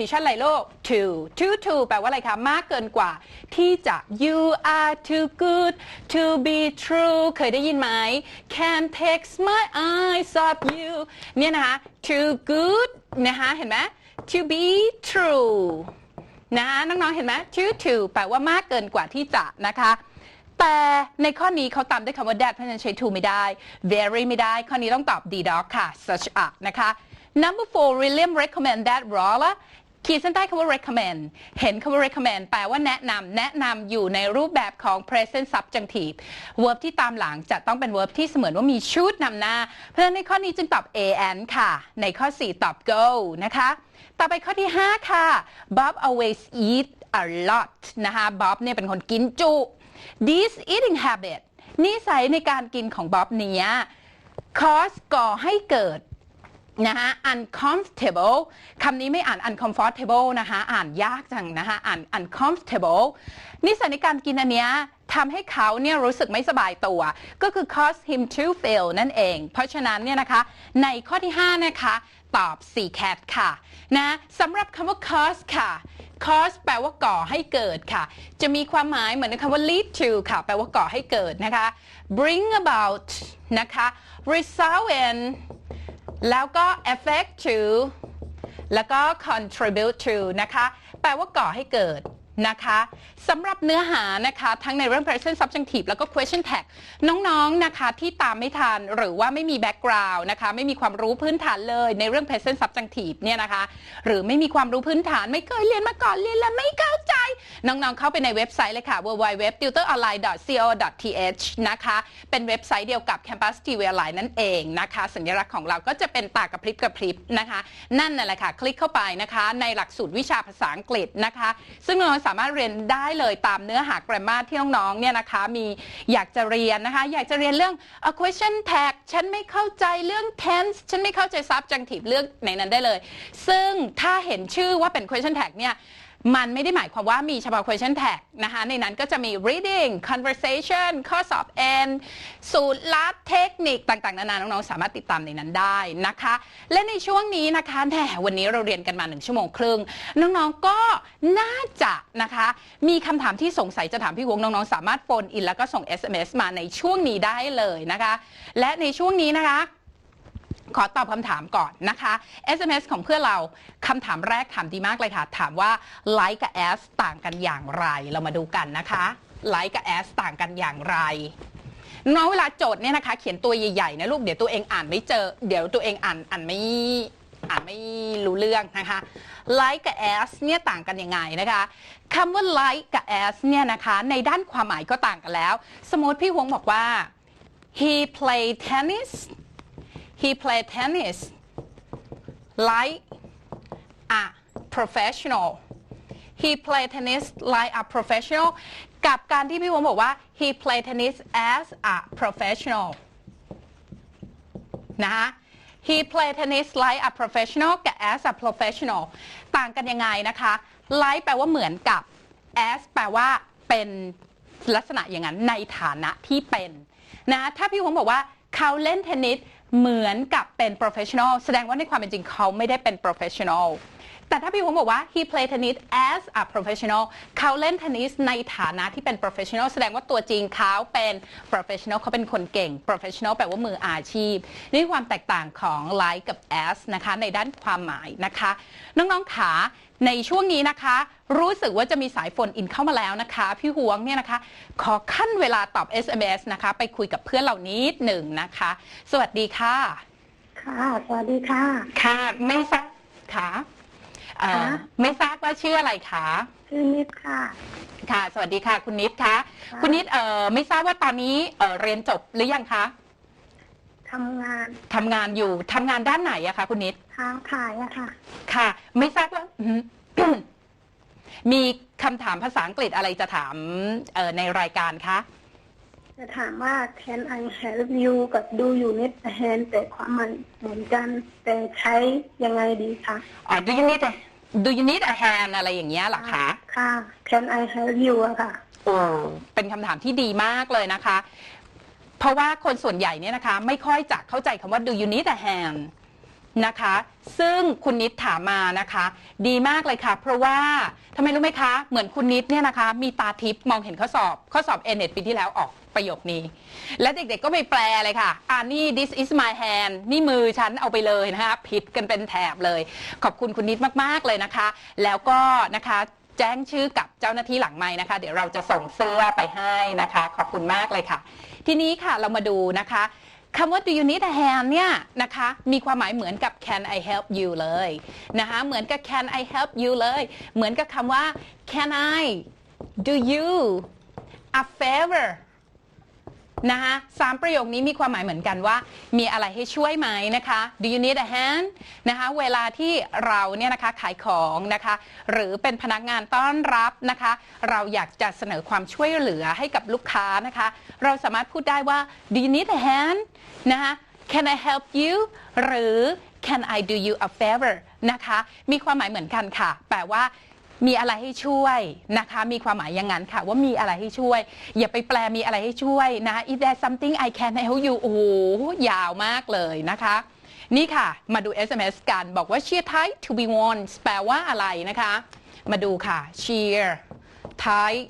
position อะไรลูก to to to แปลว่าอะไรคะ มากเกินกว่าที่จะ you are too good to be true เคยได้ยินไหม can take my eyes off you เนี่ยนะคะ too good นะคะเห็นไหม to be true นะะน้องๆเห็นไหม too too แปลว่ามากเกินกว่าที่จะนะคะแต่ในข้อนี้เขาตามด้วยคำว่า that เพราะฉะนั้นใช้ to ไม่ได้ very ไม่ได้ ข้อนี้ต้องตอบ d dog ค่ะ such a นะคะ number four William recommend that Rolla ขีดเส้นใต้คำว่า recommend เห็นคำว่า recommend แปลว่าแนะนำแนะนำอยู่ในรูปแบบของ present subjunctive verb ที่ตามหลังจะต้องเป็น verb ที่เสมือนว่ามีชุดนำหน้า เพราะฉะนั้นในข้อนี้จึงตอบ a and ค่ะ ในข้อ 4 ตอบ go นะคะ ต่อไปข้อที่ 5 ค่ะ Bob always eat a lot นะคะ Bob เนี่ยเป็นคนกินจุ this eating habit นิสัยในการกินของบ๊อบเนี้ย cause ก่อให้เกิด นะคะ uncomfortable คำนี้ไม่อ่าน uncomfortable นะคะ อ่านยากจังนะคะ อ่าน uncomfortable นิสัยในการกินอันเนี้ยทำให้เขาเนี่ยรู้สึกไม่สบายตัว ก็คือ cause him to feel นั่นเอง เพราะฉะนั้นเนี่ยนะคะ ในข้อที่ 5 นะคะ ตอบ c cat ค่ะนะสำหรับคำว่า cause ค่ะ cause แปลว่าก่อให้เกิดค่ะ จะมีความหมายเหมือนคำว่า lead to ค่ะ แปลว่าก่อให้เกิดนะคะ bring about นะคะ result in แล้วก็ affect to แล้วก็ contribute to นะคะ แปลว่าก่อให้เกิด นะคะสำหรับเนื้อหานะคะทั้งในเรื่อง present subjunctive แล้วก็ question tag น้องๆนะคะที่ตามไม่ทันหรือว่าไม่มี background นะคะไม่มีความรู้พื้นฐานเลยในเรื่อง present subjunctive เนี่ยนะคะหรือไม่มีความรู้พื้นฐานไม่เคยเรียนมาก่อนเรียนแล้วไม่เข้าใจ น้องๆ เข้าไปในเว็บไซต์เลยค่ะ www.tutoronline.co.th นะคะเป็นเว็บไซต์เดียวกับ Campus TV Online นั่นเองนะคะสัญลักษณ์ของเราก็จะเป็นตากระพริบกระพริบนะคะ นั่นน่ะแหละค่ะ คลิกเข้าไปนะคะ ในหลักสูตรวิชาภาษาอังกฤษนะคะ ซึ่งน้องสาามารถเรียนได้เลยตามเนื้อหาแกรมมาที่น้องๆเนี่ยนะคะมีอยากจะเรียนนะคะ อยากจะเรียนเรื่อง a question tag ฉันไม่เข้าใจเรื่อง tense ฉันไม่เข้าใจ subjunctive เรื่องไหนนั้นได้เลย ซึ่งถ้าเห็นชื่อว่าเป็น question tag เนี่ย มันไม่ได้หมายความว่ามีเฉพาะ question tag นะคะในนั้นก็จะมี reading conversation ข้อสอบ N สูตรลัดเทคนิคต่างๆ นานาน้องๆ สามารถติดตามในนั้นได้นะคะ และในช่วงนี้นะคะแหมวันนี้เราเรียนกันมาหนึ่งชั่วโมงครึ่ง น้องๆ ก็น่าจะนะคะ มีคำถามที่สงสัยจะถามพี่วงน้องๆ สามารถโฟนอินแล้วก็ส่ง SMS มาในช่วงนี้ได้เลยนะคะ และในช่วงนี้นะคะ ขอตอบคำถามก่อนนะคะ SMS ของเพื่อเราคำถามแรกถามดีมากเลยค่ะ ถามว่า like กับ as ต่างกันอย่างไรเรามาดูกันนะคะ like กับ as ต่างกันอย่างไรน้องเวลาโจทย์เนี่ยนะคะ เขียนตัวใหญ่ๆนะลูกเดี๋ยวตัวเองอ่านไม่เจอ เดี๋ยวตัวเองอ่านอ่านไม่อ่านไม่รู้เรื่องนะคะ like กับ as เนี่ยต่างกันยังไงนะคะคำว่า like กับ as เนี่ยนะคะ ในด้านความหมายก็ต่างกันแล้ว สมมติพี่หวงบอกว่า he played tennis he played tennis like a professional he played tennis like a professional กับการที่พี่วงบอกว่า he played tennis as a professional นะคะ he played tennis like a professional กับ as a professional ต่างกันยังไงนะคะ like แปลว่าเหมือนกับ as แปลว่าเป็นลักษณะอย่างนั้นในฐานะที่เป็นนะ ถ้าพี่วงบอกว่า เขาเล่นเทนนิสเหมือนกับเป็น professional แสดงว่าในความเป็นจริงเขาไม่ได้เป็น professional แต่ถ้าพี่วงบอกว่า he played tennis as a professional เขาเล่นเทนนิสในฐานะที่เป็น professional แสดงว่าตัวจริงเขาเป็น professional เขาเป็นคนเก่ง professional แปลว่ามืออาชีพ นี่ความแตกต่างของ like กับ as นะคะในด้านความหมายนะคะ น้องๆขาในช่วงนี้นะคะ รู้สึกว่าจะมีสายโฟนอินเข้ามาแล้วนะคะ พี่หวงเนี่ยนะคะ ขอขั้นเวลาตอบ SMS นะคะ ไปคุยกับเพื่อนเหล่านี้หนึ่งนะคะ สวัสดีค่ะ ค่ะ สวัสดีค่ะ ค่ะ ไม่ทราบค่ะ เอ่อคะไม่ทราบว่าชื่ออะไรคะชื่อนิดค่ะ ค่ะ สวัสดีค่ะ คุณนิดคะค่ะ คุณนิดเอ่อไม่ทราบว่าตอนนี้เอ่อเรียนจบหรือยังคะทำงานทำงานอยู่ทำงานด้านไหนอะคะคุณนิด ค้าขายอะค่ะ ค่ะ ไม่ทราบว่าอืม มีคำถามภาษาอังกฤษอะไรจะถามเอ่อในรายการคะ จะถามว่า can I help you กับ do you need a hand แต่ความหมายเหมือนกัน แต่ใช้ยังไงดีคะ อ๋อ do you need a do you need a hand อะไรอย่างเงี้ยเหรอคะ ค่ะ can I help you อะค่ะ โอ้เป็นคำถามที่ดีมากเลยนะคะ เพราะว่าคนส่วนใหญ่เนี่ยนะคะ ไม่ค่อยจะเข้าใจคำว่า do you need a hand นะคะ ซึ่งคุณนิดถามมานะคะ ดีมากเลยค่ะ เพราะว่าทำไมรู้ไหมคะ เหมือนคุณนิดเนี่ยนะคะ มีตาทิพย์มองเห็นข้อสอบ ข้อสอบเอเน็ตปีที่แล้วออกประโยคนี้ และเด็กๆก็ไปแปลเลยค่ะ อ่านี่ this is my hand นี่มือฉันเอาไปเลยนะคะผิดกันเป็นแถบเลย ขอบคุณคุณนิดมากๆเลยนะคะ แล้วก็นะคะแจ้งชื่อกับเจ้าหน้าที่หลังไม้นะคะ เดี๋ยวเราจะส่งเสื้อไปให้นะคะ ขอบคุณมากเลยค่ะ ทีนี้ค่ะเรามาดูนะคะ คำว่า do you need a hand เนี่ยนะคะมีความหมายเหมือนกับ can I help you เลยนะคะเหมือนกับ can I help you เลย เหมือนกับคำว่า can I do you a favor นะคะสามประโยคนี้มีความหมายเหมือนกันว่า มีอะไรให้ช่วยไหมนะคะ do you need a hand นะคะเวลาที่เราเนี่ยนะคะขายของนะคะ หรือเป็นพนักงานต้อนรับนะคะ เราอยากจะเสนอความช่วยเหลือให้กับลูกค้านะคะ เราสามารถพูดได้ว่า do you need a hand นะคะ can I help you หรือ can I do you a favor นะคะ มีความหมายเหมือนกันค่ะ แปลว่า มีอะไรให้ช่วยนะคะ มีความหมายอย่างนั้นค่ะ ว่ามีอะไรให้ช่วย อย่าไปแปลมีอะไรให้ช่วยนะ if there's something I can help you โอ้โหยาวมากเลยนะคะ นี่ค่ะ มาดู SMS กันบอกว่า cheer tight to be worn แปลว่าอะไรนะคะ มาดูค่ะ cheer tight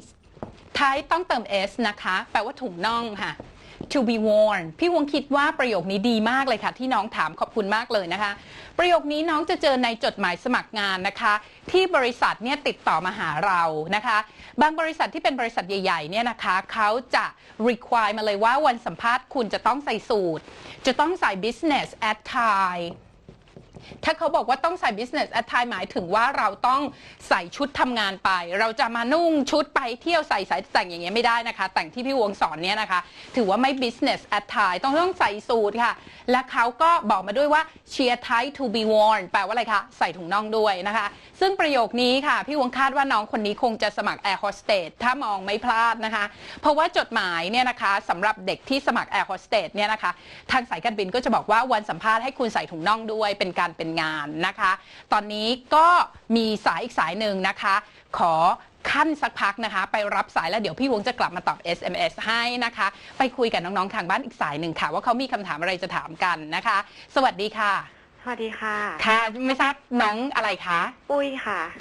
tight ต้องเติม s นะคะ แปลว่าถุงน่องค่ะ to be warned พี่วงคิดว่าประโยคนี้ดีมากเลยค่ะ ที่น้องถามขอบคุณมากเลยนะคะ ประโยคนี้น้องจะเจอในจดหมายสมัครงานนะคะ ที่บริษัทเนี่ยติดต่อมาหาเรานะคะ บางบริษัทที่เป็นบริษัทใหญ่ๆเนี่ยนะคะเขาจะ require มาเลยว่าวันสัมภาษณ์คุณจะต้องใส่สูทจะต้องใส่ business attire ถ้าเขาบอกว่าต้องใส่ business attire หมายถึงว่าเราต้องใส่ชุดทำงานไป เราจะมานุ่งชุดไปเที่ยวใส่สายแต่งอย่างเงี้ยไม่ได้นะคะ แต่งที่พี่วงสอนเนี่ยนะคะ ถือว่าไม่ business attire ต้องต้องใส่สูทค่ะ และเขาก็บอกมาด้วยว่า cheer tie to be worn แปลว่าอะไรคะ ใส่ถุงน่องด้วยนะคะ ซึ่งประโยคนี้ค่ะ พี่วงคาดว่าน้องคนนี้คงจะสมัคร air hostess ถ้ามองไม่พลาดนะคะ เพราะว่าจดหมายเนี่ยนะคะสำหรับเด็กที่สมัคร air hostess เนี่ยนะคะ ทางสายการบินก็จะบอกว่าวันสัมภาษณ์ให้คุณใส่ถุงน่องด้วยเป็นการการเป็นงานนะคะ ตอนนี้ก็มีสายอีกสายหนึ่งนะคะ ขอขั้นสักพักนะคะ ไปรับสายแล้วเดี๋ยวพี่วงจะกลับมาตอบ SMS ให้นะคะ ไปคุยกับน้องๆทางบ้านอีกสายหนึ่งค่ะ ว่าเขามีคำถามอะไรจะถามกันนะคะ สวัสดีค่ะ สวัสดีค่ะ ค่ะ ไม่ทราบน้องอะไรคะ ปุ้ยค่ะ